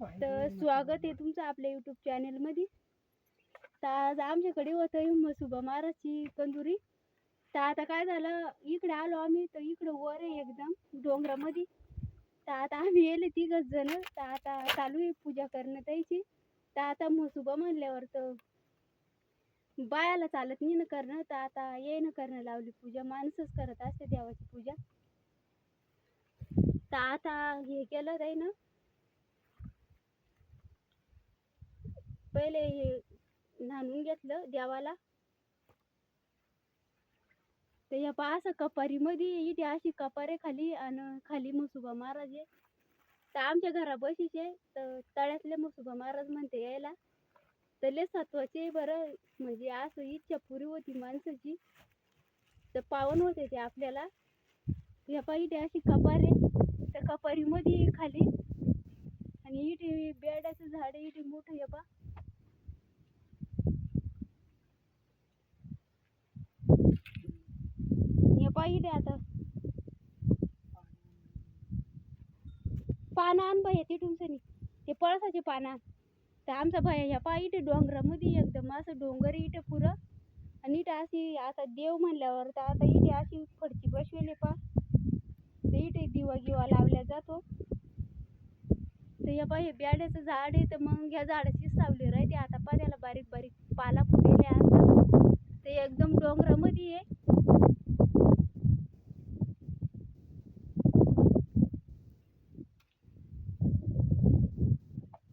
तर स्वागत आहे तुमचं आपल्या युट्यूब चॅनेलमध्ये तर आज आमच्याकडे होतं मसुबा महाराजची कंदुरी तर आता काय झालं इकडे आलो आम्ही तर इकडं वर आहे एकदम डोंगरामध्ये. तर आता आम्ही येले तिघच जण तर आता चालू आहे पूजा करणं त्याची. तर आता मसुबा म्हणल्यावर तर बायाला चालत नाही ना करणं तर आता येईन करणं लावली पूजा माणसंच करत असते देवाची पूजा. तर आता हे केलं जाई ना पहिले हे न्हाणून घेतलं देवाला. तर या पहा असं कपारीमध्ये इथे अशी कपारे खाली आणि खाली मसुबा महाराज आहे. तर आमच्या घरा बशीच आहे तर तळ्यातले मसुबा महाराज म्हणते यायला. तर लय सत्वाचे बरं म्हणजे असं इच्छा पुरी होती माणसाची. तर पावन होते ते आपल्याला. या पहा अशी कपार आहे. त्या कपारीमध्ये खाली आणि इथे बेडाचं झाड आहे इथे मोठं या पहा हे पाहिजे आता. पानं आण बाई तिथून सनी. ते पळसाचे पानं आण. तर आमचा भाई ह्या पा इथे डोंगरामध्ये एकदम असं डोंगर इथे पुरं. आणि इथे अशी आता देव म्हणल्यावर तर आता इथे अशी फडची बसवेले पा. तर इथे दिवा गिवा लावल्या जातो. हे या हे ब्याड्याचं झाड आहे तर मग ह्या झाडाची सावली राहते. आता पा त्याला बारीक बारीक पाला फुटलेले असतात. ते एकदम डोंगरामध्ये आहे.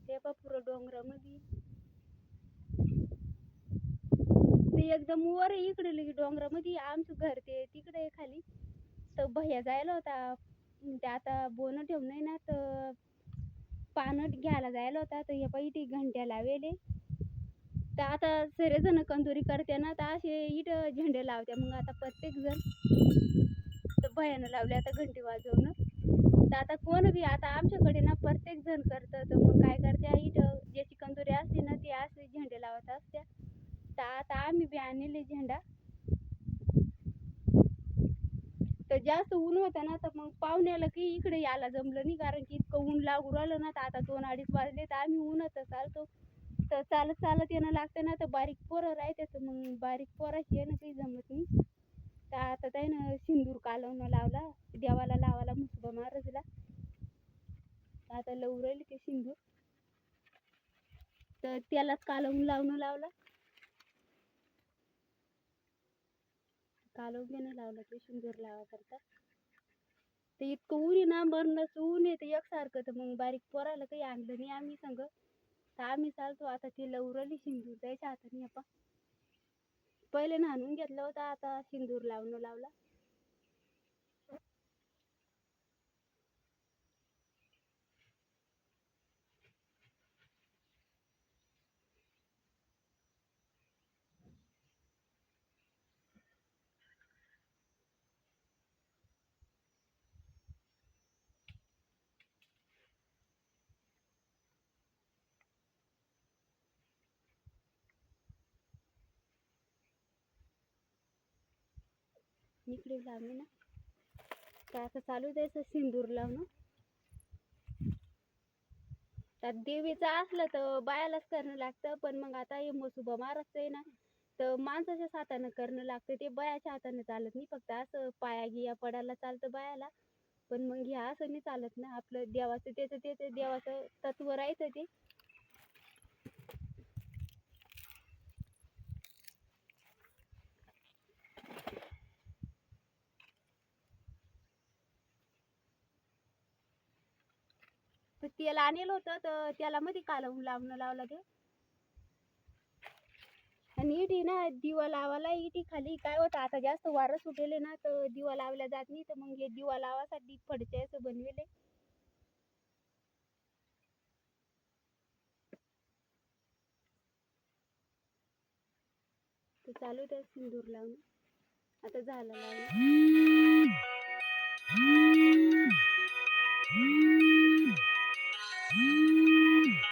ते पा पुरं डोंगरामध्ये. ते एकदम वर इकडे लगे डोंगरामध्ये. आमचं घर ते तिकडे आहे खाली. तर भैया जायला होता. ते आता बोनं ठेवून नाही ना तर पानं घ्यायला जायला होता तर हे पाहिजे घंट्या लावेले. तर आता सगळेजण कंदुरी करते ना तर असे इथं झेंडे लावते. मग आता प्रत्येक जण तर भयानं लावले आता घंटी वाजवणं तर आता कोण बी आता आमच्याकडे ना प्रत्येक जण करतं. तर मग काय करते इथं ज्याची कंदुरी असते ना ती असे झेंडे लावत असत्या तर आता आम्ही बी आणले झेंडा तर जास्त ऊन होतं ना तर मग पाहुण्याला की इकडे यायला जमलं नाही. कारण की इतकं ऊन लागू राहिलं ना तर आता दोन अडीच वाजले तर आम्ही ऊनच चालतो. तर चालत चालत येणं लागतं ना तर बारीक पोरं राहते तर मग बारीक पोराशी येणं काही जमत नाही. तर आता त्यानं सिंदूर कालवणं लावला देवाला लावायला मुसबा महाराजला. आता लवू राहिली ते सिंदूर. तर त्यालाच कालवून लावणं लावला. कालवून घेणं लावलं ते शिंदूर लावा करता ते इतकं ऊन आहे ना मरणाचं ऊन आहे ते एकसारखं. तर मग बारीक पोराला काही आणलं नाही आम्ही संग. तर आम्ही चालतो आता ती लवरली शिंदूर द्यायच्या हाताने आपण पहिले न्हाणून घेतलं होतं आता सिंदूर लावणं लावला. इकडे लावणे ना. तर आता चालू द्यायचं सिंदूर लावणं. त्यात देवीचं असलं तर बायालाच करणं लागतं पण मग आता हे मसुबा महाराजचं आहे ना तर माणसाच्याच हातानं करणं लागतं. ते बायाच्या हातानं चालत नाही फक्त असं पाया गिया पडायला चालतं बायाला. पण मग ह्या असं नाही चालत ना आपलं देवाचं त्याचं त्याचं देवाचं तत्व राहायचं ते. तर तेल आणेल होतं तर त्याला मध्ये कालवून लावणं लावलं ते? आणि इटी ना दिवा लावायला इटी खाली. काय होतं आता जास्त वारं सुटेले ना तर दिवा लावला जात नाही तर मग हे दिवा लावासाठी फडचे असं बनविले. तर चालू त्या सिंदूर लावून. आता झालं लावलं